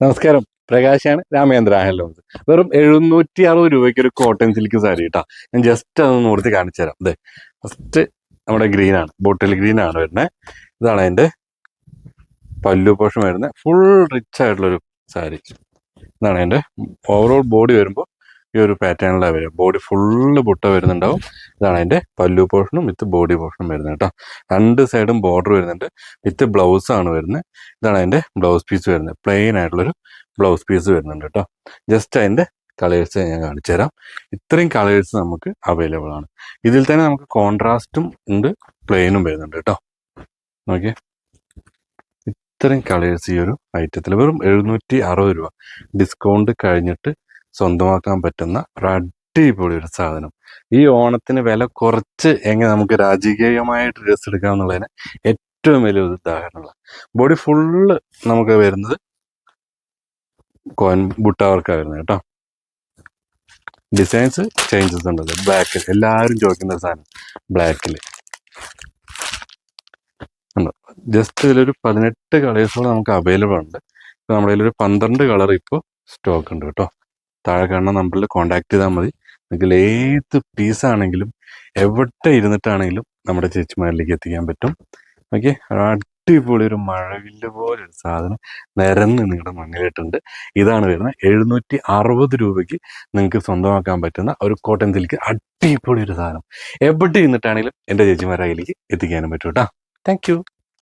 നമസ്കാരം. പ്രകാശാണ് രാമേന്ദ്ര ആണല്ലോ വെറും എഴുന്നൂറ്റി അറുപത് രൂപയ്ക്ക് ഒരു കോട്ടൺ സിൽക്ക് സാരി കേട്ടോ ഞാൻ ജസ്റ്റ് അതൊന്ന് നോർത്തി കാണിച്ചു തരാം. അതെ ഫസ്റ്റ് നമ്മുടെ ഗ്രീൻ ആണ്. ബോട്ടിൽ ഗ്രീൻ ആണ് വരുന്നത് ഇതാണ് അതിന്റെ പല്ലു പോഷൻ വരുന്നത് ഫുൾ റിച്ച് ആയിട്ടുള്ളൊരു സാരി ഇതാണ് അതിന്റെ ഓവറോൾ ബോഡി വരുമ്പോൾ ഈ ഒരു പാറ്റേണിലാണ് വരിക. ബോഡി ഫുള്ള് ബുട്ട വരുന്നുണ്ടാവും. ഇതാണ് അതിന്റെ പല്ലു പോർഷനും വിത്ത് ബോഡി പോർഷനും വരുന്നത് കേട്ടോ. രണ്ട് സൈഡും ബോർഡർ വരുന്നുണ്ട്. വിത്ത് ബ്ലൗസ് ആണ് വരുന്നത്. ഇതാണ് അതിന്റെ ബ്ലൗസ് പീസ് വരുന്നത്. പ്ലെയിൻ ആയിട്ടുള്ളൊരു ബ്ലൗസ് പീസ് വരുന്നുണ്ട് കേട്ടോ. ജസ്റ്റ് അതിന്റെ കളേഴ്സ് ഞാൻ കാണിച്ചു തരാം. ഇത്രയും കളേഴ്സ് നമുക്ക് അവൈലബിൾ ആണ്. ഇതിൽ തന്നെ നമുക്ക് കോൺട്രാസ്റ്റും ഉണ്ട് പ്ലെയിനും വരുന്നുണ്ട് കേട്ടോ. നോക്കിയേ. ഇത്രയും കളേഴ്സ് ഈ ഒരു ഐറ്റത്തിൽ വെറും എഴുന്നൂറ്റി അറുപത് രൂപ. ഡിസ്കൗണ്ട് കഴിഞ്ഞിട്ട് സ്വന്തമാക്കാൻ പറ്റുന്ന ഒരു അടിപൊളി ഒരു സാധനം. ഈ ഓണത്തിന് വില കുറച്ച് എങ്ങനെ നമുക്ക് രാജകീയമായിട്ട് ഡ്രസ്സ് എടുക്കാം എന്നുള്ളതിന് ഏറ്റവും വലിയ ഒരു ഉദാഹരണമാണ് ബോഡി ഫുള്ള് നമുക്ക് വരുന്നത് കോൻ ബുട്ടാവർക്കാണ് വരുന്നത് കേട്ടോ. ഡിസൈൻസ് ചേഞ്ചസ് ഉണ്ടല്ലോ ബ്ലാക്കിൽ എല്ലാവരും ചോദിക്കുന്ന സാധനം ബ്ലാക്കിൽ ജസ്റ്റ് ഇതിലൊരു പതിനെട്ട് കളേഴ്സുകൾ നമുക്ക് അവൈലബിൾ ഉണ്ട്. നമ്മുടെ കയ്യിലൊരു പന്ത്രണ്ട് കളർ ഇപ്പോൾ സ്റ്റോക്ക് ഉണ്ട് കേട്ടോ. താഴെ കാണുന്ന നമ്പറിൽ കോൺടാക്ട് ചെയ്താൽ മതി. നിങ്ങൾക്ക് ഏത് പീസ് ആണെങ്കിലും എവിടെ ഇരുന്നിട്ടാണെങ്കിലും നമ്മുടെ ചേച്ചിമാരിലേക്ക് എത്തിക്കാൻ പറ്റും. ഓക്കെ അടിപൊളി ഒരു മഴവില്ല പോലെ ഒരു സാധനം നിരന്ന് നിങ്ങളുടെ മുന്നിലിട്ടുണ്ട്. ഇതാണ് വരുന്നത്. എഴുന്നൂറ്റി അറുപത് രൂപയ്ക്ക് നിങ്ങൾക്ക് സ്വന്തമാക്കാൻ പറ്റുന്ന ഒരു കോട്ടൻ സിൽക്ക് അടിപൊളി ഒരു സാധനം. എവിടെ ഇരുന്നിട്ടാണെങ്കിലും എന്റെ ചേച്ചിമാരുടെ കയ്യിലേക്ക് എത്തിക്കാനും പറ്റും കേട്ടോ. താങ്ക്